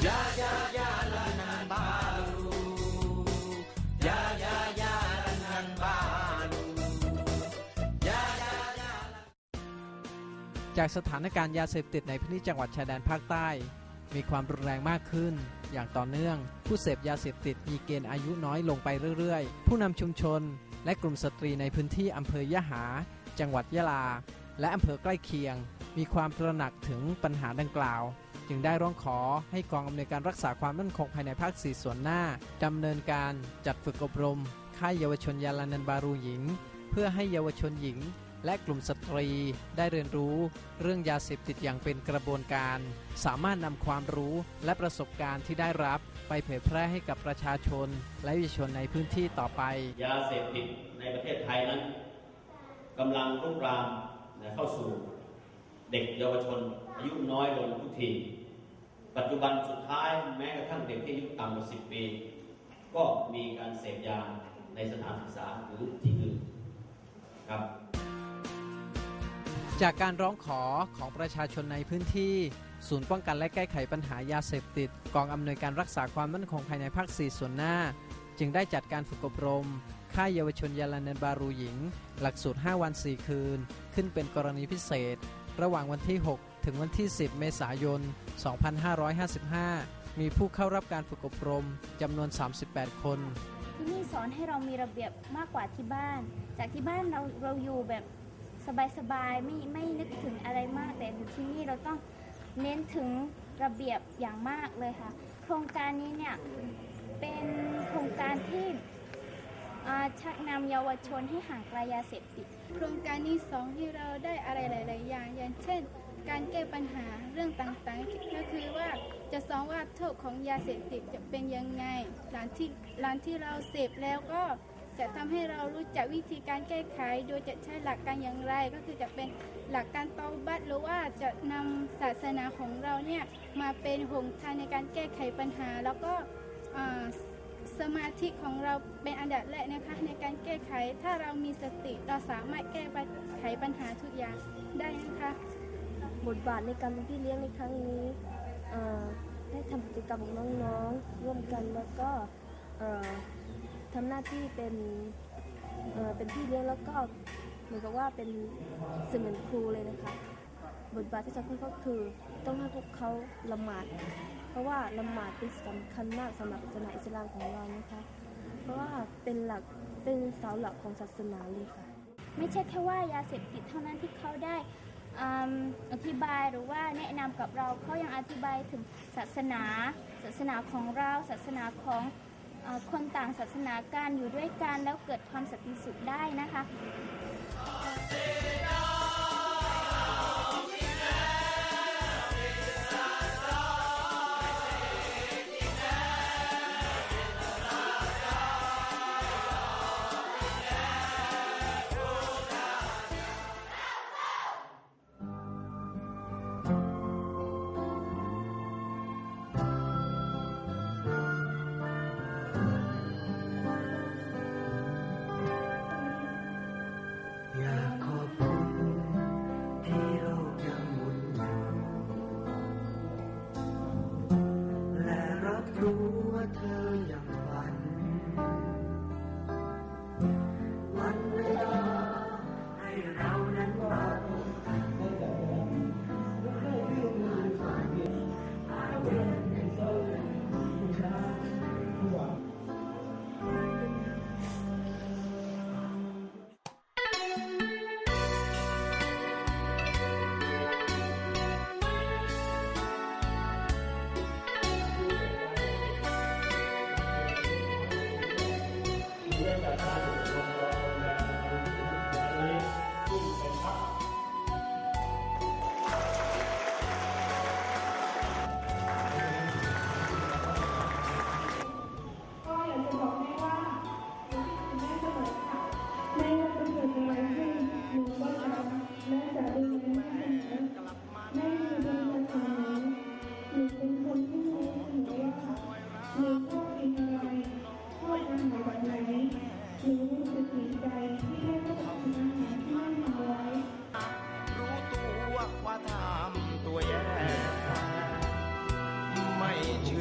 Ya ya jalanan baru Ya ya jalanan baru จากสถานการณ์ยาเสพติดในพื้นที่จังหวัดชายแดนภาคใต้ มีความรุนแรงมากขึ้น อย่างต่อเนื่อง ผู้เสพยาเสพติดมีเกณฑ์อายุน้อยลงไปเรื่อยๆ ผู้นำชุมชน และกลุ่มสตรีในพื้นที่อำเภอยะหา จังหวัดยะลา และอำเภอใกล้เคียง มีความตระหนักถึงปัญหาดังกล่าว จึงได้ร้องขอให้กองอำนวยการรักษาความมั่นคงภายในภาคสี่ส่วนหน้าดำเนินการจัดฝึกอบรม ค่ายเยาวชนยาลานันบารูหญิง เพื่อให้เยาวชนหญิง และกลุ่มสตรีได้เรียนรู้ เรื่องยาเสพติดอย่างเป็นกระบวนการ สามารถนำความรู้และประสบการณ์ที่ได้รับไปเผยแพร่ให้กับประชาชน และเยาวชนในพื้นที่ต่อไป ยาเสพติดในประเทศไทยนั้นกำลังลุกรามเข้าสู่เด็กเยาวชนอายุน้อยลงทุกที ปัจจุบันสุดท้ายแม้กระทั่งเด็กที่อายุต่ำกว่า10ปี ก็มีการเสพยาในสถานศึกษาหรือที่อื่นครับจากการร้องขอของประชาชนในพื้นที่ ศูนย์ป้องกันและแก้ไขปัญหายาเสพติด กองอำนวยการรักษาความมั่นคงภายในภาค 4 ส่วนหน้า จึงได้จัดการฝึกอบรม ค่ายเยาวชนยาลานันบารูหญิง หลักสูตร 5 วัน 4 คืน ขึ้นเป็นกรณีพิเศษ ระหว่างวันที่ 6 ถึงวันที่ 10 เมษายน 2555 มีผู้เข้ารับการฝึกอบรมจำนวน 38 คน ที่นี่สอนให้เรามีระเบียบมากกว่าที่บ้าน จากที่บ้านเราเราอยู่แบบสบายๆไม่ไม่นึกถึงอะไรมาก แต่อยู่ที่นี่เราต้องเน้นถึงระเบียบอย่างมากเลยค่ะ โครงการนี้เนี่ยเป็นโครงการที่ชักนำเยาวชนให้ห่างไกลยาเสพติด โครงการนี้สอนให้เราได้อะไรหลาย ๆ อย่าง อย่างเช่น การแก้ปัญหาเรื่องต่างๆ ก็คือว่าจะสอนว่าโทษของยาเสพติดจะเป็นยังไงหลังที่หลังที่เราเสพแล้วก็จะทำให้เรารู้จักวิธีการแก้ไข โดยจะใช้หลักการอย่างไร ก็คือจะเป็นหลักการเตาบัตหรือว่าจะนำศาสนาของเราเนี่ยมาเป็นหนทางในการแก้ไขปัญหา แล้วก็สมาธิของเราเป็นอันดับแรกนะคะในการแก้ไข ถ้าเรามีสติเราสามารถแก้ไขปัญหาทุกอย่างได้นะคะ บทบาทในการเป็นพี่เลี้ยงในครั้งนี้ได้ทำกิจกรรมกับน้องๆ ร่วมกันแล้วก็ทำหน้าที่เป็นเเป็นพี่เลี้ยงแล้วก็เหมือนกับว่าเป็นเสมือนครูเลยนะคะ บทบาทที่สำคัญก็คือต้องให้พวกเขาละหมาด เพราะว่าละหมาดเป็นสำคัญมากสำหรับศาสนาอิสลามของเรานะคะ เพราะว่าเป็นหลักเป็นเสาหลักของศาสนาเลยค่ะ ไม่ใช่แค่ว่ายาเสพติดเท่านั้นที่เขาได้ อธิบายหรือว่าแนะนำกับเราเขายังอธิบายถึงศาสนา ศาสนาของเราศาสนาของอคนต่างศาสนาการอยู่ด้วยกันแล้วเกิดความสันติสุขได้นะคะ รับรู้ว่าเธอยัง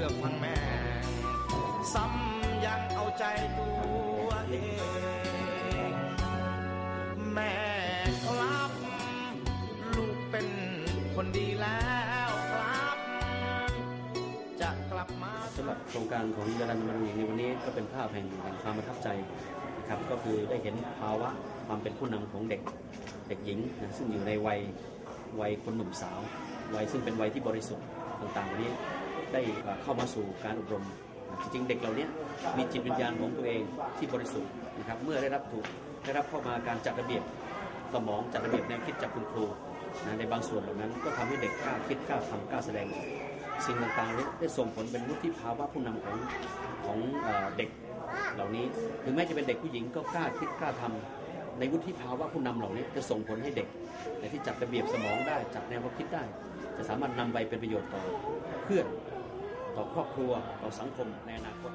ชื่อฟังแม่ซ้ำยังเอาใจตัวเอง แม่ครับ ลูกเป็นคนดีแล้วครับ จะกลับมาสำหรับโครงการของยาดันมารุงในวันนี้ก็เป็นภาพแห่งแห่งความประทับใจนะครับก็คือได้เห็นภาวะความเป็นผู้นำของเด็กเด็กหญิงนะซึ่งอยู่ในวัยวัยคนหนุ่มสาว วัยซึ่งเป็นวัยที่บริสุทธิ์ต่างๆเหล่านี้ ได้เข้ามาสู่การอบรม จริงๆ เด็กเหล่านี้มีจิตวิญญาณของตัวเองที่บริสุทธิ์นะครับเมื่อได้รับถูกได้รับเข้ามาการจัดระเบียบสมองจัดระเบียบแนวคิดจากคุณครูนะในบางส่วนเหล่านั้นก็ทำให้เด็กกล้าคิดกล้าทำกล้าแสดง สิ่งต่างๆนี้ได้ส่งผลเป็นวุฒิภาวะผู้นำของของเด็กเหล่านี้ถึงแม้จะเป็นเด็กผู้หญิงก็กล้าคิดกล้าทำในวุฒิภาวะผู้นำเหล่านี้จะส่งผลให้เด็กที่จัดระเบียบสมองได้จัดแนวความคิดได้ จะสามารถนำไปเป็นประโยชน์ต่อเพื่อน ต่อครอบครัวต่อสังคมในอนาคต